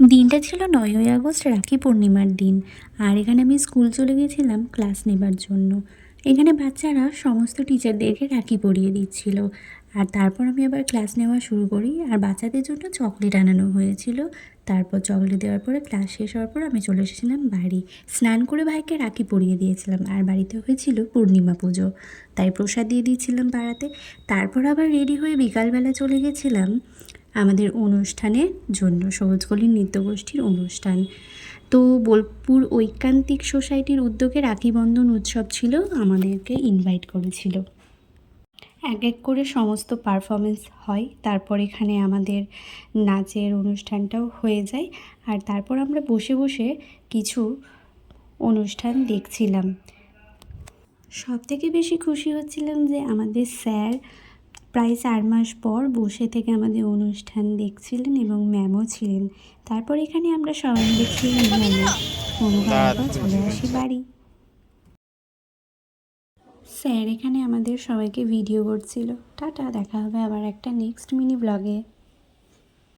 দিনটা ছিল নয়ই আগস্ট, রাখি পূর্ণিমার দিন। আর এখানে আমি স্কুল চলে গেছিলাম ক্লাস নেবার জন্য। এখানে বাচ্চারা সমস্ত টিচারদেরকে রাখি পরিয়ে দিচ্ছিল। আর তারপর আমি আবার ক্লাস নেওয়া শুরু করি। আর বাচ্চাদের জন্য চকলেট আনানো হয়েছিল। তারপর চকলেট দেওয়ার পরে ক্লাস শেষ হওয়ার পর আমি চলে এসেছিলাম বাড়ি। স্নান করে ভাইকে রাখি পরিয়ে দিয়েছিলাম। আর বাড়িতে হয়েছিল পূর্ণিমা পুজো। তাই প্রসাদ দিয়ে দিয়েছিলাম পাড়াতে। তারপর আবার রেডি হয়ে বিকালবেলা চলে গেছিলাম। আমাদের অনুষ্ঠানের জন্য সবুজকলি নৃত্যগোষ্ঠীর অনুষ্ঠান। তো বোলপুর ঐকান্তিক সোসাইটির উদ্যোগে রাখি বন্ধন উৎসব ছিল, আমাদেরকে ইনভাইট করেছিল। এক এক করে সমস্ত পারফরমেন্স হয়, তারপর এখানে আমাদের নাচের অনুষ্ঠানটাও হয়ে যায়, আর তারপর আমরা বসে বসে কিছু অনুষ্ঠান দেখছিলাম। সব থেকে বেশি খুশি হচ্ছিলাম যে আমাদের স্যার প্রায় চার মাস পর বসে থেকে আমাদের অনুষ্ঠান দেখছিলেন এবং ম্যামও ছিলেন। তারপর এখানে আমরা সবাই দেখি খেয়ে নিলাম অনুভব চলে আসি বাড়ি। স্যার এখানে আমাদের সবাইকে ভিডিও করছিল। টাটা দেখা হবে আবার একটা নেক্সট মিনি ব্লগে